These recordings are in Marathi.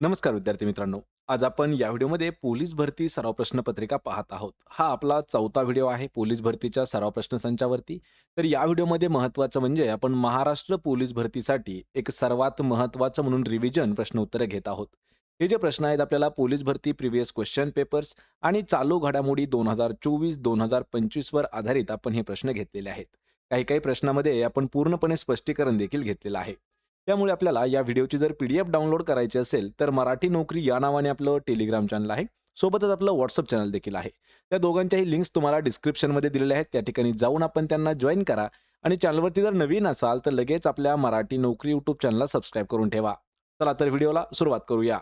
नमस्कार विद्यार्थी मित्रांनो. आज आपण या व्हिडिओमध्ये पोलीस भरती सराव प्रश्नपत्रिका पाहत आहोत. हा आपला चौथा व्हिडिओ आहे पोलीस भरतीच्या सराव प्रश्नसंचावरती. तर या व्हिडिओमध्ये महत्त्वाचं म्हणजे आपण महाराष्ट्र पोलीस भरतीसाठी एक सर्वात महत्त्वाचं म्हणून रिव्हिजन प्रश्न उत्तरे घेत आहोत. हे जे प्रश्न आहेत आपल्याला पोलीस भरती प्रिव्हियस क्वेश्चन पेपर्स आणि चालू घडामोडी दोन हजार चोवीस दोन हजार पंचवीसवर आधारित आपण हे प्रश्न घेतलेले आहेत. काही काही प्रश्नामध्ये आपण पूर्णपणे स्पष्टीकरण देखील घेतलेलं आहे. त्यामुळे आपल्याला या व्हिडिओची जर पी डी एफ डाउनलोड करायची असेल तर मराठी नोकरी या नावाने आपलं टेलिग्राम चॅनल आहे. सोबतच आपलं व्हॉट्सअप चॅनल देखील आहे. त्या दोघांच्याही लिंक्स तुम्हाला डिस्क्रिप्शनमध्ये दिलेल्या आहेत. त्या ठिकाणी जाऊन आपण त्यांना जॉईन करा. आणि चॅनलवरती जर नवीन असाल तर लगेच आपल्या मराठी नोकरी यूट्यूब चॅनलला सबस्क्राईब करून ठेवा. चला तर व्हिडिओला सुरुवात करूया.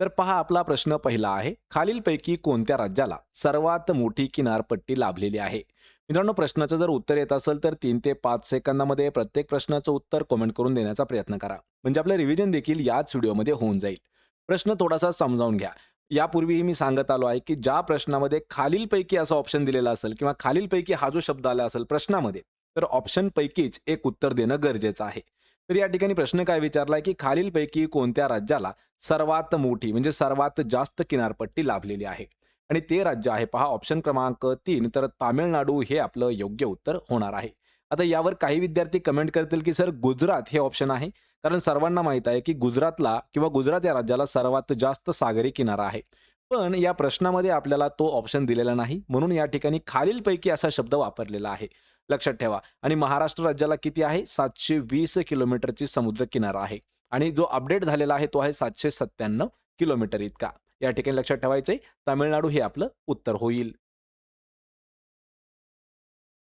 तर पहा आपला प्रश्न पहिला आहे. खालीलपैकी कोणत्या राज्याला सर्वात मोठी किनारपट्टी लाभलेली आहे? मित्रांनो प्रश्नाचं जर उत्तर येत असेल तर तीन ते पाच सेकंदामध्ये प्रत्येक प्रश्नाचं उत्तर कमेंट करून देण्याचा प्रयत्न करा. म्हणजे आपलं रिव्हिजन देखील याच व्हिडिओमध्ये होऊन जाईल. प्रश्न थोडासा समजावून घ्या. यापूर्वीही मी सांगत आलो आहे की ज्या प्रश्नामध्ये खालीलपैकी असं ऑप्शन दिलेलं असेल किंवा खालीलपैकी हा जो शब्द आला असेल प्रश्नामध्ये तर ऑप्शनपैकीच एक उत्तर देणं गरजेचं आहे. तर या ठिकाणी प्रश्न काय विचारलाय की खालीलपैकी कोणत्या राज्याला सर्वात मोठी म्हणजे सर्वात जास्त किनारपट्टी लाभलेली आहे? आणि ते राज्य आहे. पहा ऑप्शन क्रमांक तीन तर तामिळनाडू हे आपलं योग्य उत्तर होणार आहे. आता यावर काही विद्यार्थी कमेंट करतील की सर गुजरात हे ऑप्शन आहे? कारण सर्वांना माहीत आहे की गुजरातला किंवा गुजरात या राज्याला सर्वात जास्त सागरी किनारा आहे. पण या प्रश्नामध्ये आपल्याला तो ऑप्शन दिलेला नाही. म्हणून या ठिकाणी खालीलपैकी असा शब्द वापरलेला आहे. लक्षात ठेवा. आणि महाराष्ट्र राज्याला किती आहे? सातशे वीस किलोमीटरची समुद्र किनारा आहे. आणि जो अपडेट झालेला आहे तो आहे सातशे सत्त्याण्णव किलोमीटर इतका. या ठिकाणी लक्षात ठेवायचंय. तामिळनाडू हे आपलं उत्तर होईल.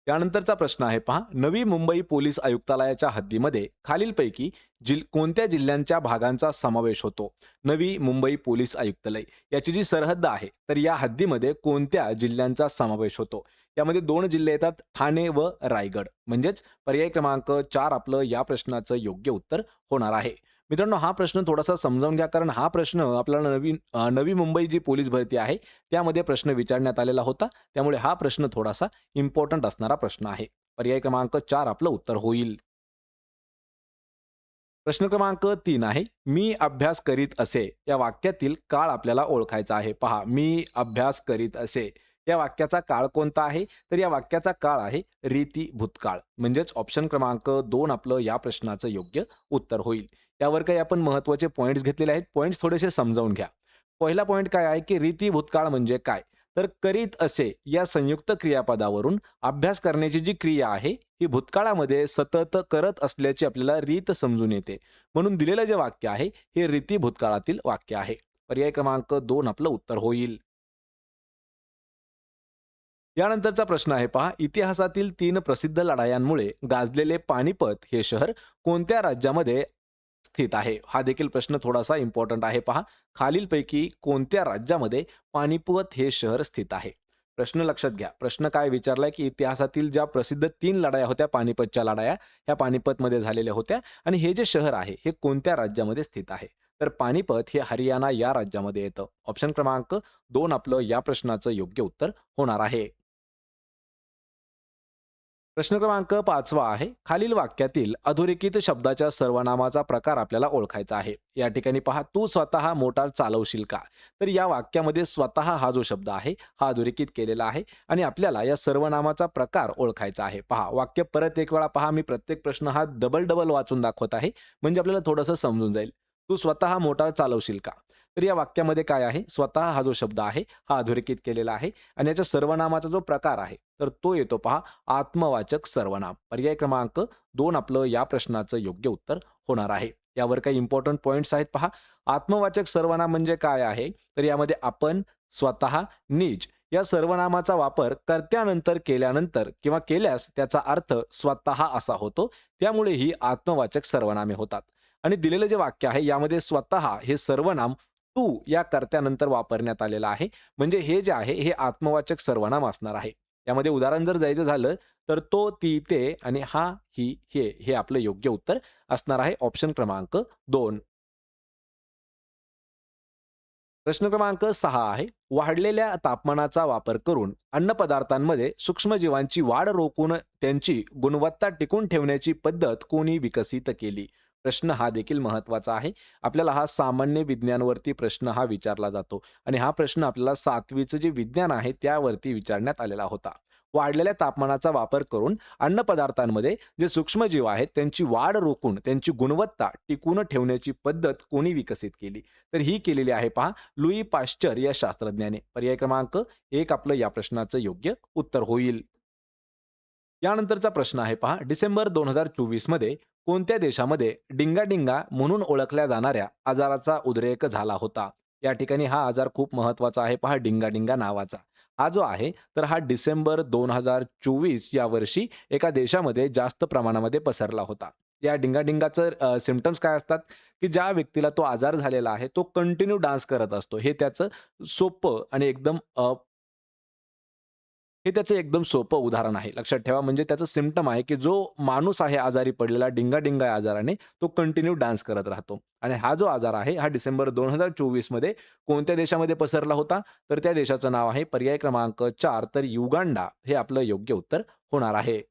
त्यानंतरचा प्रश्न आहे पहा. नवी मुंबई पोलीस आयुक्तालयाच्या हद्दीमध्ये खालीलपैकी जिल कोणत्या जिल्ह्यांच्या भागांचा समावेश होतो? नवी मुंबई पोलीस आयुक्तालय. याची जी सरहद्द आहे तर या हद्दीमध्ये कोणत्या जिल्ह्यांचा समावेश होतो? यामध्ये दोन जिल्हे येतात ठाणे व रायगड. म्हणजेच पर्याय क्रमांक चार आपलं या प्रश्नाचं योग्य उत्तर होणार आहे. मित्रांनो हा प्रश्न थोडासा समजावून घ्या कारण हा प्रश्न आपल्याला नवीन नवी मुंबई जी पोलीस भरती आहे त्यामध्ये प्रश्न विचारण्यात आलेला होता. त्यामुळे हा प्रश्न थोडासा इम्पॉर्टंट असणारा प्रश्न आहे. पर्याय क्रमांक चार आपलं उत्तर होईल. प्रश्न क्रमांक तीन आहे मी अभ्यास करीत असे. या वाक्यातील काळ आपल्याला ओळखायचा आहे. पहा मी अभ्यास करीत असे. या वाक्याचा काळ कोणता आहे? तर या वाक्याचा काळ आहे रीती भूतकाळ. म्हणजेच ऑप्शन क्रमांक दोन आपलं या प्रश्नाचं योग्य उत्तर होईल. त्यावर काही आपण महत्त्वाचे पॉईंट्स घेतलेले आहेत. पॉईंट्स थोडेसे समजावून घ्या. पहिला पॉईंट काय आहे की रीती भूतकाळ म्हणजे काय? तर करीत असे या संयुक्त क्रियापदावरून अभ्यास करण्याची जी क्रिया आहे ही भूतकाळामध्ये सतत करत असल्याची आपल्याला रीत समजून येते. म्हणून दिलेलं जे वाक्य आहे हे रीती भूतकाळातील वाक्य आहे. पर्याय क्रमांक दोन आपलं उत्तर होईल. यानंतरचा प्रश्न आहे पहा. इतिहासातील तीन प्रसिद्ध लढायांमुळे गाजलेले पानिपत हे शहर कोणत्या राज्यामध्ये स्थित आहे. हा देखील प्रश्न थोडासा इम्पॉर्टंट आहे. पहा खालीलपैकी कोणत्या राज्यामध्ये पानिपत हे शहर स्थित आहे? प्रश्न लक्षात घ्या. प्रश्न काय विचारलाय की इतिहासातील ज्या प्रसिद्ध तीन लढाया होत्या पानिपतच्या लढाया ह्या पानिपतमध्ये झालेल्या होत्या आणि हे जे शहर आहे हे कोणत्या राज्यामध्ये स्थित आहे? तर पानिपत हे हरियाणा या राज्यामध्ये येतं. ऑप्शन क्रमांक दोन आपलं या प्रश्नाचं योग्य उत्तर होणार आहे. प्रश्न क्रमांक पाचवा आहे. खालील वाक्यातील अधोरेखित शब्दाच्या सर्वनामाचा प्रकार आपल्याला ओळखायचा आहे. या ठिकाणी पहा तू स्वतः मोटार चालवशील का? तर या वाक्यामध्ये स्वतः हा जो शब्द आहे हा अधोरेखित केलेला आहे आणि आपल्याला या सर्वनामाचा प्रकार ओळखायचा आहे. पहा वाक्य परत एक वेळा पहा मी प्रत्येक प्रश्न हा डबल डबल वाचून दाखवत आहे. म्हणजे आपल्याला थोडंसं समजून जाईल. तू स्वतः मोटार चालवशील का? तर या वाक्यामध्ये काय आहे? स्वतः हा जो शब्द आहे हा अधोरेखित केलेला आहे आणि याच्या सर्वनामाचा जो प्रकार आहे तर तो येतो पहा आत्मवाचक सर्वनाम. पर्याय क्रमांक दोन आपलं या प्रश्नाचं योग्य उत्तर होणार आहे. यावर काही इम्पॉर्टंट पॉईंट्स आहेत पहा. आत्मवाचक सर्वनाम म्हणजे काय आहे? तर यामध्ये आपण स्वतः निज या सर्वनामाचा वापर कर्त्यानंतर केल्यानंतर किंवा केल्यास त्याचा अर्थ स्वतः असा होतो. त्यामुळे ही आत्मवाचक सर्वनामे होतात. आणि दिलेलं जे वाक्य आहे यामध्ये स्वतः हे सर्वनाम तू या कर्त्यानंतर वापरण्यात आलेलं आहे. म्हणजे हे जे आहे हे आत्मवाचक सर्वनाम असणार आहे. यामध्ये उदाहरण जर जायचं झालं तर तो ती ते आणि हा ही हे हे आपलं योग्य उत्तर असणार आहे ऑप्शन क्रमांक दोन. प्रश्न क्रमांक सहा आहे. वाढलेल्या तापमानाचा वापर करून अन्नपदार्थांमध्ये सूक्ष्मजीवांची वाढ रोखून त्यांची गुणवत्ता टिकून ठेवण्याची पद्धत कोणी विकसित केली? प्रश्न हा देखील महत्त्वाचा आहे. आपल्याला हा सामान्य विज्ञानवरती प्रश्न हा विचारला जातो आणि हा प्रश्न आपल्याला सातवीचं जे विज्ञान आहे त्यावरती विचारण्यात आलेला होता. वाढलेल्या तापमानाचा वापर करून अन्नपदार्थांमध्ये जे सूक्ष्मजीव आहेत त्यांची वाढ रोखून त्यांची गुणवत्ता टिकून ठेवण्याची पद्धत कोणी विकसित केली? तर ही केलेली आहे पहा लुई पाश्चर या शास्त्रज्ञाने. पर्याय क्रमांक एक आपलं या प्रश्नाचं योग्य उत्तर होईल. यानंतरचा प्रश्न आहे पहा डिसेंबर 2024 मध्ये कोणत्या देशामध्ये डिंगाडिंगा म्हणून ओळखल्या जाणाऱ्या आजाराचा उद्रेक झाला होता? या ठिकाणी हा आजार खूप महत्त्वाचा आहे पहा डिंगाडिंगा नावाचा. हा जो आहे तर हा डिसेंबर 2024 या वर्षी एका देशामध्ये जास्त प्रमाणामध्ये पसरला होता. या डिंगाडिंगाचं सिमटम्स काय असतात, की ज्या व्यक्तीला तो आजार झालेला आहे तो कंटिन्यू डान्स करत असतो. हे त्याचं सोपं आणि एकदम हे त्याचं एकदम सोपं उदाहरण आहे. लक्षात ठेवा म्हणजे त्याचं सिम्पटम आहे, की जो माणूस आहे आजारी पडलेला डिंगाडिंगा या आजाराने तो कंटिन्यू डान्स करत राहतो. आणि हा जो आजार आहे हा डिसेंबर दोन हजार चोवीसमध्ये कोणत्या देशामध्ये पसरला होता? तर त्या देशाचं नाव आहे पर्याय क्रमांक चार तर युगांडा हे आपलं योग्य उत्तर होणार आहे.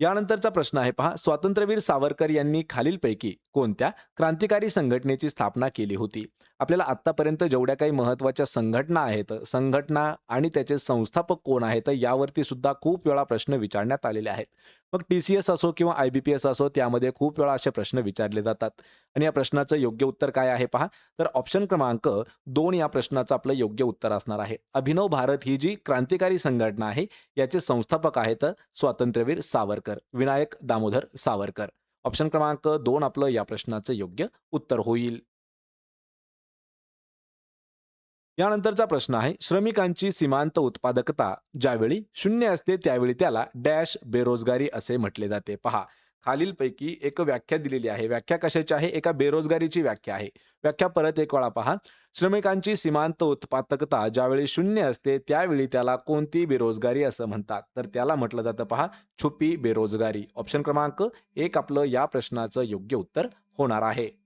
यानंतरचा प्रश्न आहे पहा स्वातंत्र्यवीर सावरकर यांनी खालीलपैकी कोणत्या क्रांतिकारी संघटनेची स्थापना केली होती? आपल्याला आत्तापर्यंत जेवढ्या काही महत्त्वाच्या संघटना आहेत, संघटना आणि त्याचे संस्थापक कोण आहेत यावरती सुद्धा खूप वेळा प्रश्न विचारण्यात आलेले आहेत. मग टी-सी-एस असो किंवा आय-बी-पी-एस असो त्यामध्ये खूप वेळा असे प्रश्न विचारले जातात. आणि या प्रश्नाचं योग्य उत्तर काय आहे पहा तर ऑप्शन क्रमांक दोन या प्रश्नाचं आपलं योग्य उत्तर असणार आहे. अभिनव भारत ही जी क्रांतिकारी संघटना आहे याचे संस्थापक आहेत स्वातंत्र्यवीर सावरकर, विनायक दामोदर सावरकर. ऑप्शन क्रमांक दोन आपलं या प्रश्नाचं योग्य उत्तर होईल. यानंतरचा प्रश्न आहे श्रमिकांची सीमांत उत्पादकता ज्यावेळी शून्य असते त्यावेळी त्याला डॅश बेरोजगारी असे म्हटले जाते. पहा खालीलपैकी एक व्याख्या दिलेली आहे. व्याख्या कशाची आहे? एका बेरोजगारीची व्याख्या आहे. व्याख्या परत एक वेळा पहा. श्रमिकांची सीमांत उत्पादकता ज्यावेळी शून्य असते त्यावेळी त्याला कोणती बेरोजगारी असं म्हणतात? तर त्याला म्हटलं जातं पहा छुपी बेरोजगारी. ऑप्शन क्रमांक एक आपलं या प्रश्नाचं योग्य उत्तर होणार आहे.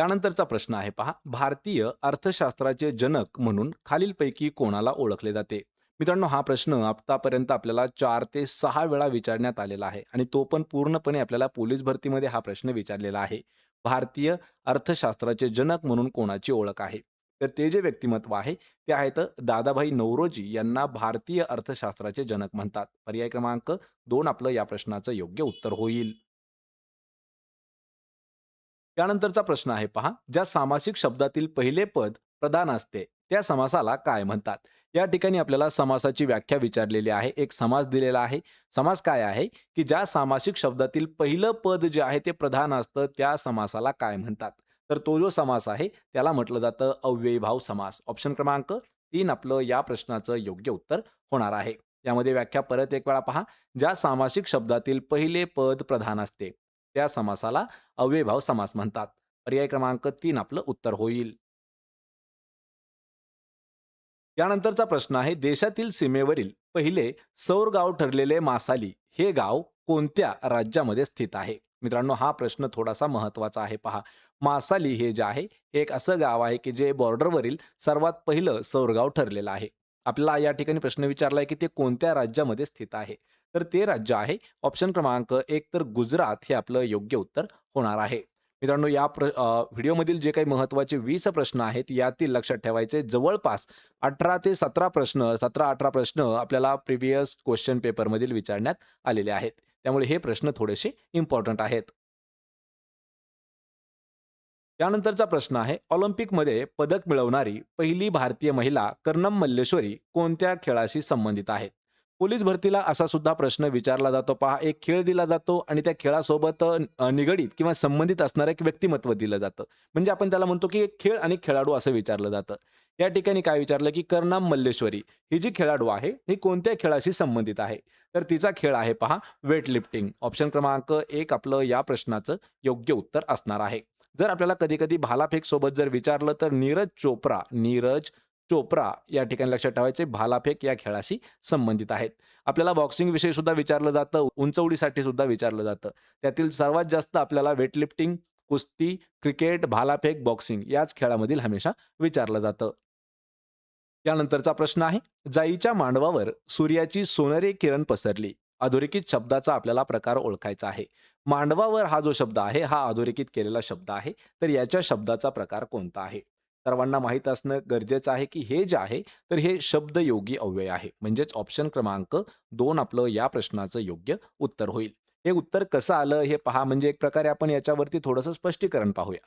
त्यानंतरचा प्रश्न आहे पहा भारतीय अर्थशास्त्राचे जनक म्हणून खालीलपैकी कोणाला ओळखले जाते? मित्रांनो हा प्रश्न आतापर्यंत आपल्याला चार ते सहा वेळा विचारण्यात आलेला आहे आणि तो पण पूर्णपणे आपल्याला पोलीस भरतीमध्ये हा प्रश्न विचारलेला आहे. भारतीय अर्थशास्त्राचे जनक म्हणून कोणाची ओळख आहे? तर ते जे व्यक्तिमत्व आहे ते आहेत दादाभाई नौरोजी यांना भारतीय अर्थशास्त्राचे जनक म्हणतात. पर्याय क्रमांक दोन आपलं या प्रश्नाचं योग्य उत्तर होईल. त्यानंतरचा प्रश्न आहे पहा ज्या सामासिक शब्दातील पहिले पद प्रधान असते त्या समासाला काय म्हणतात? या ठिकाणी आपल्याला समासाची व्याख्या विचारलेली आहे. एक समास दिलेला आहे. समास काय आहे? की ज्या सामासिक शब्दातील पहिलं पद जे आहे ते प्रधान असतं त्या समासाला काय म्हणतात? तर तो जो समास आहे त्याला म्हटलं जातं अव्ययीभाव समास. ऑप्शन क्रमांक तीन आपलं या प्रश्नाचं योग्य उत्तर होणार आहे. यामध्ये व्याख्या परत एक वेळा पहा. ज्या सामासिक शब्दातील पहिले पद प्रधान असते त्या समासाला अव्ययभाव समास म्हणतात. पर्याय क्रमांक तीन आपलं उत्तर होईल. त्यानंतरचा प्रश्न आहे देशातील सीमेवरील पहिले सौर गाव ठरलेले मासाली हे गाव कोणत्या राज्यामध्ये स्थित आहे? मित्रांनो हा प्रश्न थोडासा महत्त्वाचा आहे पहा. मासाली हे जे आहे एक असं गाव आहे की जे बॉर्डरवरील सर्वात पहिलं सौर गाव ठरलेलं आहे. आपल्याला या ठिकाणी प्रश्न विचारला आहे की ते कोणत्या राज्यामध्ये स्थित आहे? तर ते राज्य आहे ऑप्शन क्रमांक एक तर गुजरात हे आपलं योग्य उत्तर होणार आहे. मित्रांनो या प्र व्हिडिओमधील जे काही महत्त्वाचे वीस प्रश्न आहेत यातील लक्षात ठेवायचे जवळपास 18 ते 17 प्रश्न 17-18 प्रश्न आपल्याला प्रिव्हियस क्वेश्चन पेपरमधील विचारण्यात आलेले आहेत. त्यामुळे हे प्रश्न थोडेसे इम्पॉर्टंट आहेत. त्यानंतरचा प्रश्न आहे ऑलिम्पिकमध्ये पदक मिळवणारी पहिली भारतीय महिला कर्णम मल्लेश्वरी कोणत्या खेळाशी संबंधित आहेत? पोलीस भरतीला असा सुद्धा प्रश्न विचारला जातो पहा. एक खेळ दिला जातो आणि त्या खेळासोबत निगडीत किंवा संबंधित असणारं एक व्यक्तिमत्व दिलं जातं. म्हणजे आपण त्याला म्हणतो की एक खेळ आणि खेळाडू असं विचारलं जातं. या ठिकाणी काय विचारलं की कर्णम मल्लेश्वरी ही जी खेळाडू आहे ही कोणत्या खेळाशी संबंधित आहे? तर तिचा खेळ आहे पहा वेट लिफ्टिंग. ऑप्शन क्रमांक एक आपलं या प्रश्नाचं योग्य उत्तर असणार आहे. जर आपल्याला कधी-कधी भालाफेक सोबत जर विचारलं तर नीरज चोप्रा, नीरज चोप्रा या ठिकाणी लक्षात ठेवायचे भालाफेक या खेळाशी संबंधित आहेत. आपल्याला बॉक्सिंग विषयी सुद्धा विचारलं जातं, उंचवडीसाठी सुद्धा विचारलं जातं. त्यातील सर्वात जास्त आपल्याला वेट लिफ्टिंग, कुस्ती, क्रिकेट, भालाफेक, बॉक्सिंग याच खेळामधील हमेशा विचारलं जातं. त्यानंतरचा प्रश्न आहे जाईच्या मांडवावर सूर्याची सोनेरी किरण पसरली. अधोरेखित शब्दाचा आपल्याला प्रकार ओळखायचा आहे मांडवावर हा जो शब्द आहे हा अधोरेखित केलेला शब्द आहे. तर याच्या शब्दाचा प्रकार कोणता आहे? सर्वांना माहीत असणं गरजेचं आहे की हे जे आहे तर हे शब्दयोगी अव्यय आहे. म्हणजेच ऑप्शन क्रमांक दोन आपलं या प्रश्नाचं योग्य उत्तर होईल. हे उत्तर कसं आलं हे पहा. म्हणजे एक प्रकारे आपण याच्यावरती थोडंसं स्पष्टीकरण पाहूया.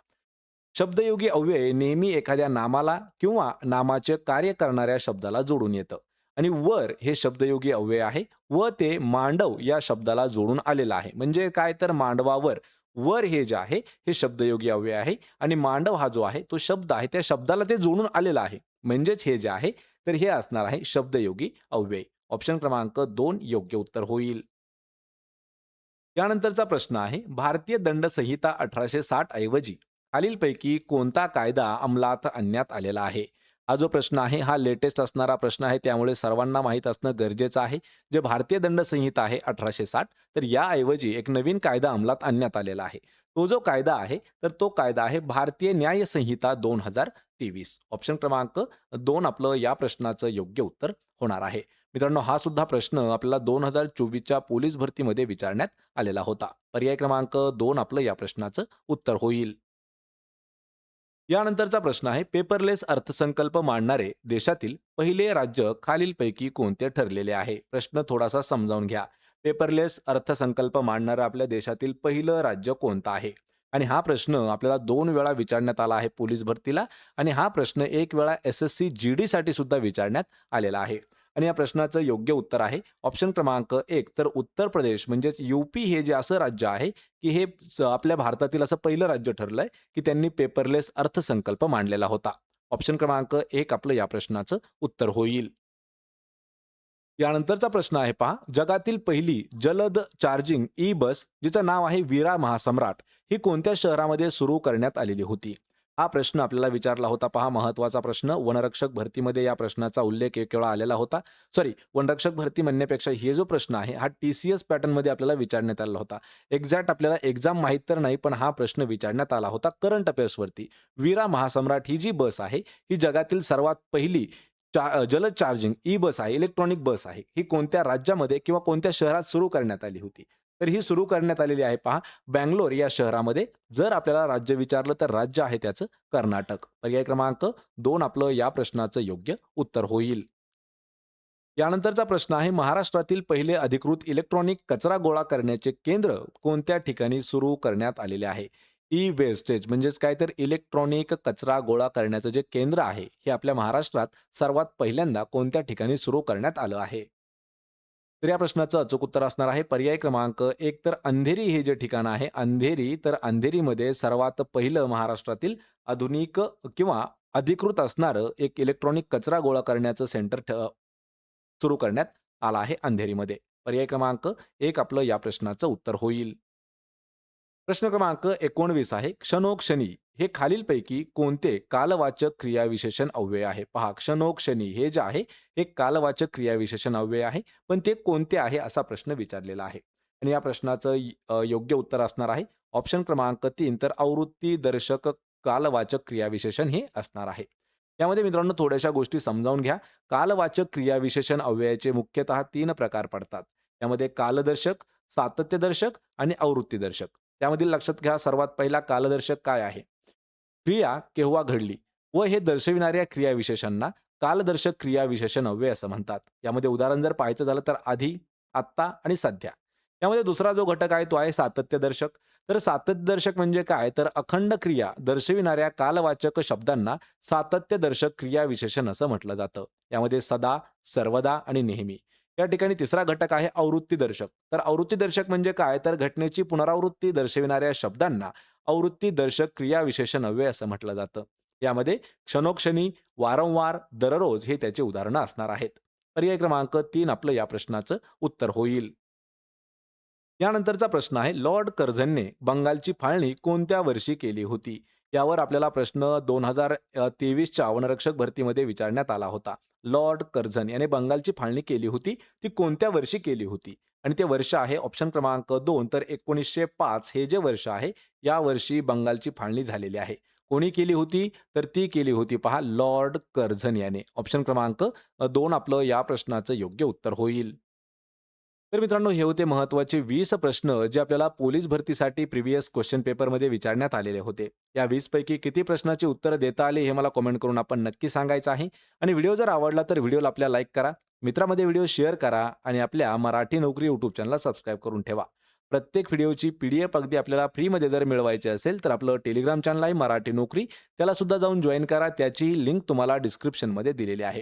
शब्दयोगी अव्यय नेहमी एखाद्या नामाला किंवा नामाचे कार्य करणाऱ्या शब्दाला जोडून येतं. आणि वर हे शब्दयोगी अव्यय आहे. व ते मांडव या शब्दाला जोडून आलेलं आहे. म्हणजे काय तर मांडवावर वर हे जे आहे हे शब्दयोगी अव्यय आहे आणि मांडव हा जो आहे तो शब्द आहे त्या शब्दाला ते जोडून आलेला आहे. म्हणजेच हे जे आहे तर हे असणार आहे शब्दयोगी अव्यय. ऑप्शन क्रमांक दोन योग्य उत्तर होईल. त्यानंतरचा प्रश्न आहे भारतीय दंड संहिता अठराशे साठ ऐवजी खालीलपैकी कोणता कायदा अंमलात आणण्यात आलेला आहे? हा जो प्रश्न आहे हा लेटेस्ट असणारा प्रश्न आहे. त्यामुळे सर्वांना माहीत असणं गरजेचं आहे. जे भारतीय दंड संहिता आहे अठराशे साठ तर याऐवजी एक नवीन कायदा अंमलात आणण्यात आलेला आहे. तो जो कायदा आहे तर तो कायदा आहे भारतीय न्याय संहिता दोन हजार तेवीस. ऑप्शन क्रमांक दोन आपलं या प्रश्नाचं योग्य उत्तर होणार आहे. मित्रांनो हा सुद्धा प्रश्न आपल्याला दोन हजार चोवीसच्या पोलीस भरतीमध्ये विचारण्यात आलेला होता. पर्याय क्रमांक दोन आपलं या प्रश्नाचं उत्तर होईल. यानंतरचा प्रश्न आहे पेपरलेस अर्थसंकल्प मांडणारे देशातील पहिले राज्य खालीलपैकी कोणते ठरलेले आहे? प्रश्न थोडासा समजावून घ्या. पेपरलेस अर्थसंकल्प मांडणारं आपल्या देशातील पहिलं राज्य कोणतं आहे? आणि हा प्रश्न आपल्याला दोन वेळा विचारण्यात आला आहे पोलीस भरतीला आणि हा प्रश्न एक वेळा S S C G D साठी सुद्धा विचारण्यात आलेला आहे. आणि या प्रश्नाचं योग्य उत्तर आहे. ऑप्शन क्रमांक एक तर उत्तर प्रदेश म्हणजेच युपी हे जे असं राज्य आहे की हे आपल्या भारतातील असं पहिलं राज्य ठरलंय की त्यांनी पेपरलेस अर्थसंकल्प मांडलेला होता. ऑप्शन क्रमांक एक आपलं या प्रश्नाचं उत्तर होईल. यानंतरचा प्रश्न आहे पहा. जगातील पहिली जलद चार्जिंग ई बस जिचं नाव आहे वीरा महासम्राट ही कोणत्या शहरामध्ये सुरू करण्यात आलेली होती? हा प्रश्न आपल्याला विचारला होता पहा महत्त्वाचा प्रश्न. वनरक्षक भरतीमध्ये या प्रश्नाचा उल्लेख एक वेळा आलेला होता. सॉरी वनरक्षक भरती म्हणण्यापेक्षा हे जो प्रश्न आहे हा टी सी एस पॅटर्नमध्ये आपल्याला विचारण्यात आला होता. एक्झॅक्ट आपल्याला एक्झाम माहीत तर नाही पण हा प्रश्न विचारण्यात आला होता करंट अफेअर्सवरती वीरा महासम्राट ही जी बस आहे ही जगातील सर्वात पहिली चा जलद चार्जिंग ई बस आहे इलेक्ट्रॉनिक बस आहे ही कोणत्या राज्यामध्ये किंवा कोणत्या शहरात सुरू करण्यात आली होती? तर ही सुरू करण्यात आलेली आहे. पहा बँगलोर या शहरामध्ये जर आपल्याला राज्य विचारलं तर राज्य आहे त्याचं कर्नाटक. पर्याय क्रमांक दोन आपलं या प्रश्नाचं योग्य उत्तर होईल. यानंतरचा प्रश्न आहे महाराष्ट्रातील पहिले अधिकृत इलेक्ट्रॉनिक कचरा गोळा करण्याचे केंद्र कोणत्या ठिकाणी सुरू करण्यात आलेले आहे? ई वेस्टेज म्हणजेच काय? तर इलेक्ट्रॉनिक कचरा गोळा करण्याचं जे केंद्र आहे हे आपल्या महाराष्ट्रात सर्वात पहिल्यांदा कोणत्या ठिकाणी सुरू करण्यात आलं आहे? तर या प्रश्नाचं अचूक उत्तर असणार आहे. पर्याय क्रमांक एक तर अंधेरी हे जे ठिकाण आहे अंधेरी तर अंधेरीमध्ये सर्वात पहिलं महाराष्ट्रातील आधुनिक किंवा अधिकृत असणारं एक इलेक्ट्रॉनिक कचरा गोळा करण्याचं सेंटर ठ- सुरू करण्यात आला आहे अंधेरीमध्ये. पर्याय क्रमांक एक आपलं या प्रश्नाचं उत्तर होईल. प्रश्न क्रमांक एकोणवीस आहे. क्षणोक्षणी हे खालीलपैकी कोणते कालवाचक क्रियाविशेषण अव्यय आहे? पहा क्षणोक्षणी हे जे आहे हे कालवाचक क्रियाविशेषण अव्यय आहे पण ते कोणते आहे असा प्रश्न विचारलेला आहे. आणि या प्रश्नाचं योग्य उत्तर असणार आहे. ऑप्शन क्रमांक तीन तर आवृत्ती दर्शक कालवाचक क्रियाविशेषण हे असणार आहे. यामध्ये मित्रांनो थोड्याशा गोष्टी समजावून घ्या. कालवाचक क्रियाविशेषण अव्ययाचे मुख्यतः तीन प्रकार पडतात. यामध्ये कालदर्शक सातत्यदर्शक आणि आवृत्तीदर्शक. त्यामधील लक्षात घ्या सर्वात पहिला कालदर्शक काय आहे? क्रिया केव्हा घडली व हे दर्शविणाऱ्या क्रियाविशेषांना कालदर्शक क्रियाविशेषण अव्यय असं म्हणतात. यामध्ये उदाहरण जर पाहायचं झालं तर आधी आत्ता आणि सध्या. यामध्ये दुसरा जो घटक आहे तो आहे सातत्यदर्शक. तर सातत्यदर्शक म्हणजे काय? तर अखंड क्रिया दर्शविणाऱ्या कालवाचक शब्दांना सातत्यदर्शक क्रियाविशेषण असं म्हटलं जातं. यामध्ये सदा सर्वदा आणि नेहमी. या ठिकाणी तिसरा घटक आहे आवृत्तीदर्शक तर आवृत्तीदर्शक म्हणजे काय? तर घटनेची पुनरावृत्ती दर्शविणाऱ्या शब्दांना आवृत्तीदर्शक क्रियाविशेषण अव्यय असं म्हटलं जातं. यामध्ये क्षणोक्षणी वारंवार दररोज हे त्याचे उदाहरणं असणार आहेत. पर्याय क्रमांक तीन आपलं या प्रश्नाचं उत्तर होईल. यानंतरचा प्रश्न आहे लॉर्ड कर्झनने बंगालची फाळणी कोणत्या वर्षी केली होती? यावर आपल्याला प्रश्न दोन हजार तेवीसच्या वनरक्षक भरतीमध्ये विचारण्यात आला होता. लॉर्ड कर्झन याने बंगालची फाळणी केली होती. ती कोणत्या वर्षी केली होती? आणि ते वर्ष आहे ऑप्शन क्रमांक दोन. तर एकोणीसशे पाच हे जे वर्ष आहे या वर्षी बंगालची फाळणी झालेली आहे. कोणी केली होती? तर ती केली होती पहा लॉर्ड कर्झन याने. ऑप्शन क्रमांक दोन आपलं या प्रश्नाचं योग्य उत्तर होईल. तर मित्रांनो हे होते महत्त्वाचे वीस प्रश्न जे आपल्याला पोलीस भरतीसाठी प्रिव्हियस क्वेश्चन पेपरमध्ये विचारण्यात आलेले होते. या वीस पैकी किती प्रश्नाची उत्तरं देता आली हे मला कमेंट करून आपण नक्की सांगायचं आहे. आणि व्हिडिओ जर आवडला तर व्हिडिओला आपल्या लाईक करा मित्रामध्ये व्हिडिओ शेअर करा आणि आपल्या मराठी नोकरी यूट्यूब चॅनलला सबस्क्राईब करून ठेवा. प्रत्येक व्हिडिओची पी डी एफ अगदी आपल्याला फ्रीमध्ये जर मिळवायची असेल तर आपलं टेलिग्राम चॅनल आहे मराठी नोकरी. त्याला सुद्धा जाऊन जॉईन करा. त्याची लिंक तुम्हाला डिस्क्रिप्शनमध्ये दिलेली आहे.